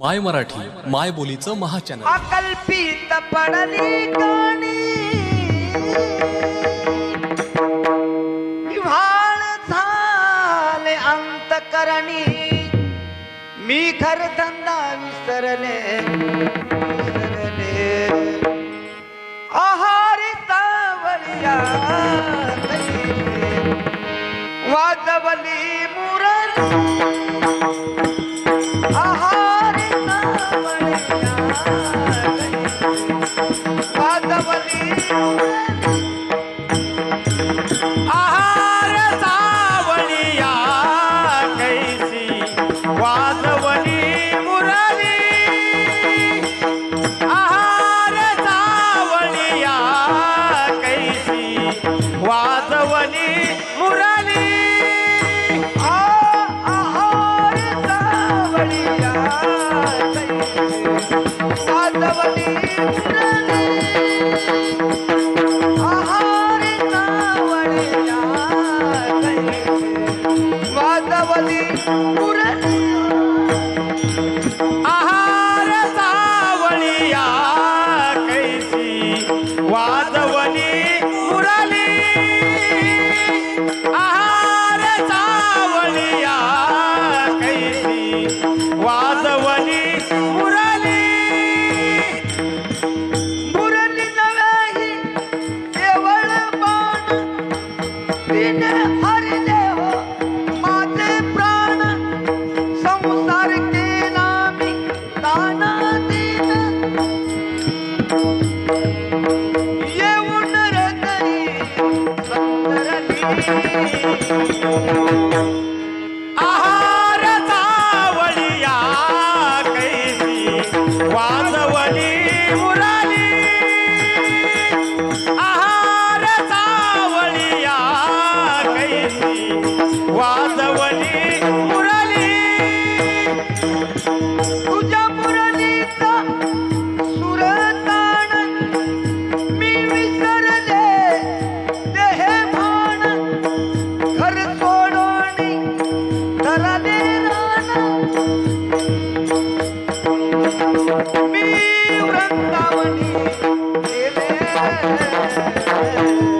माय मराठी माय बोलीचं महाचॅनल. अकल्पित पडली गाणी. विभाळ झाले अंतकरणी. मी खर धंदा विसरले विसरले. आहारी सावळ्या वाजवली. Ai, Pura Thank you. Me Vrindavani, Vrindavani, Vrindavani,